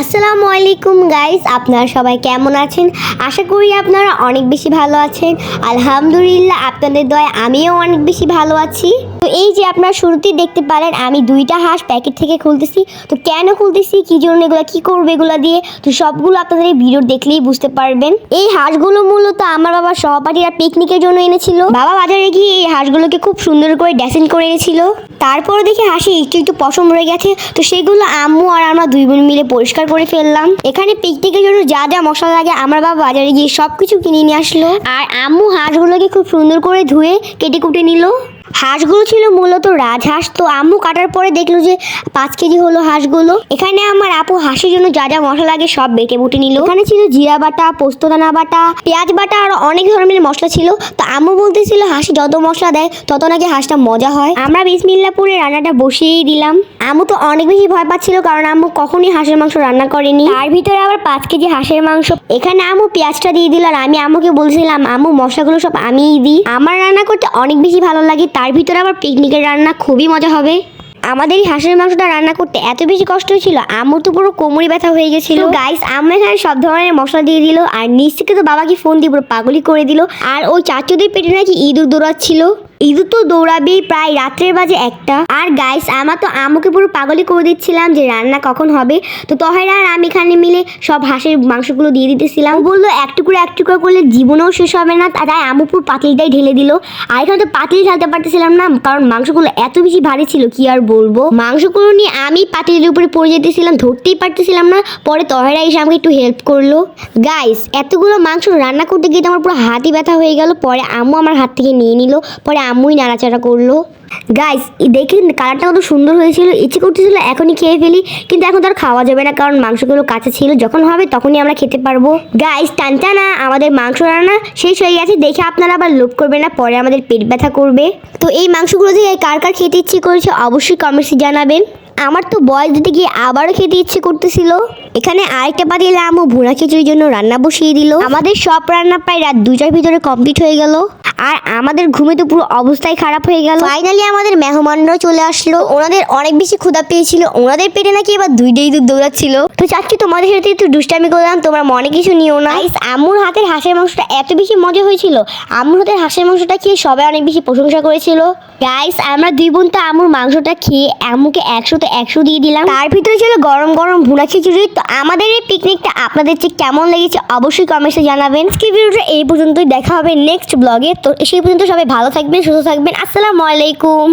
আসসালামু আলাইকুম গাইস, আপনারা সবাই কেমন আছেন? আশা করি আপনারা অনেক বেশি ভালো আছেন। আলহামদুলিল্লাহ, আপনাদের দয় আমিও অনেক বেশি ভালো আছি। তো এই যে আপনারা শুরুতেই দেখতে পারেন, আমি দুইটা হাঁস প্যাকেট থেকে খুলতেছি। তো কেন খুলতেছি, কি জন্য এগুলো, কী করবে এগুলো দিয়ে? তো সবগুলো আপনাদের এই ভিডিও দেখলেই বুঝতে পারবেন। এই হাঁসগুলো মূলত আমার বাবার সহপাঠীরা পিকনিকের জন্য এনেছিল। বাবা বাজারে গিয়ে এই হাঁসগুলোকে খুব সুন্দর করে ড্রেসিং করে এনেছিল। তারপরে দেখি হাসি একটু একটু পশম রয়ে গেছে। তো সেগুলো আম্মু আর আমরা দুই বোন মিলে পরিষ্কার করে ফেললাম। এখানে পিকনিকের জন্য যা যা মশলা লাগে আমার বাবা বাজারে গিয়ে সব কিছু কিনে নিয়ে আসলো। আর আম্মু হাঁসগুলোকে খুব সুন্দর করে ধুয়ে কেটে কুটে নিল। হাঁসগুলো ছিল মূলত রাজহাঁস। তো আম্মু কাটার পরে দেখল যে পাঁচ কেজি হলো হাঁসগুলো। এখানে আমার আপু হাঁসের জন্য যা যা মশলা লাগে সব বেটে বুটে নিল। এখানে ছিল জিরা বাটা পোস্তদানা বাটা, পেঁয়াজ বাটা আর অনেক ধরনের মশলা ছিল। তো আম্মু বলতেছিল, হাঁসে যত মশলা দেয়, তত নাকি হাঁসটা মজা হয়। আমরা বিসমিল্লাপুরে রান্নাটা বসিয়েই দিলাম। আম্মু তো অনেক বেশি ভয় পাচ্ছিল, কারণ আম্মু কখনই হাঁসের মাংস রান্না করেনি। তার ভিতরে আবার পাঁচ কেজি হাঁসের মাংস। এখানে আম্মু পেঁয়াজটা দিয়ে দিল আর আমি আম্মুকে বলছিলাম, আম্মু, মশলাগুলো সব আমিই দিই। আমার রান্না করতে অনেক বেশি ভালো লাগে তার ভিতরে আবার পিকনিকের রান্না খুবই মজা হবে। আমাদের এই হাঁসের মাংসটা রান্না করতে এত বেশি কষ্ট ছিল আমার তো পুরো কোমরে ব্যথা হয়ে গেছিল। গাইস আমরা এখানে সব ধরনের মশলা দিয়ে দিল, আর থেকে তো বাবাকে ফোন দিয়ে পুরো পাগলি করে দিল। আর ওই চাচুদের পেটে নাকি ইঁদুর দৌড়াচ্ছিল। ইঁদুর তো দৌড়াবেই প্রায় রাত্রের বাজে একটা। আর গাইস আমরা তো আমুকে পুরো পাগলি করে দিচ্ছিলাম যে রান্না কখন হবে। তো তহেরা আর আমি এখানে মিলে সব হাঁসের মাংসগুলো দিয়ে দিতেছিলাম। বলল, এক টুকরো এক টুকরো করলে জীবনেও শেষ হবে না। তাই আমু পুরো পাতিলটাই ঢেলে দিল। আর এখানে তো পাতিল ঢালতে পারতেছিলাম না, কারণ মাংসগুলো এত বেশি ভারী ছিল, কি আর বলব? মাংসগুলো নিয়ে আমি পাতিলের উপরে পড়ে যেতেছিলাম, ধরতেই পারতেছিলাম না। পরে তহেরা এসে আমাকে একটু হেল্প করল। গাইস এতগুলো মাংস রান্না করতে গিয়ে তো আমার পুরো হাতই ব্যথা হয়ে গেল। পরে আম্মু আমার হাত থেকে নিয়ে নিল। পরে আম্মুই নাড়াচাড়া করল। গাইস দেখি কালারটা কত সুন্দর হয়েছিল, ইচ্ছে করতেছিল এখনই খেয়ে ফেলি, কিন্তু এখন তো আর খাওয়া যাবে না, কারণ মাংসগুলো কাঁচা ছিল, যখন হবে তখনই আমরা খেতে পারব। গাইস টানটানা আমাদের মাংস রান্না শেষ হয়ে গেছে, দেখে আপনারা আবার লোভ করবেন না, পরে আমাদের পেট ব্যথা করবে। তো এই মাংসগুলো থেকে কার কার খেতে ইচ্ছে করেছে, অবশ্যই কমেন্টসে জানাবেন। আমার তো বয়স দিতে গিয়ে আবারও খেতে ইচ্ছে করতেছিল। এখানে আরেকটা পাতিলে আমু ভুনা খিচুড়ির জন্য রান্না বসিয়ে দিল। আমাদের সব রান্না প্রায় রাত দুটার ভিতরে কমপ্লিট হয়ে গেল। আর আমাদের ঘুমে তো পুরো অবস্থায় খারাপ হয়ে গেল। ফাইনালি আমাদের মেহমানরাও চলে আসলো। ওনাদের অনেক বেশি ক্ষুধা পেয়েছিল। ওনাদের পেটে নাকি এবার দুইটাই দুধ দৌড়াচ্ছিল। তো চাচ্ছি তোমাদের সাথে একটু দুষ্টামি করলাম তোমার মনে কিছু নিও না। আম্মুর হাতের হাঁসের মাংসটা এত বেশি মজা হয়েছিল। আম্মুর হাতের হাঁসের মাংসটা খেয়ে সবাই অনেক বেশি প্রশংসা করেছিল। গাইস আমরা দুই বোন তো আম্মুর মাংসটা খেয়ে আম্মুকে একশোতে একশো দিয়ে দিলাম। তার ভিতরে ছিল গরম গরম ভুনা খিচুড়ি। তো আমাদের এই পিকনিকটা আপনাদের যে কেমন লেগেছে অবশ্যই কমেন্টসে জানাবেন। আজকে ভিডিওটা এই পর্যন্তই। দেখা হবে নেক্সট ব্লগে তো সেই পর্যন্ত সবাই ভালো থাকবেন সুস্থ থাকবেন। আসসালামু আলাইকুম।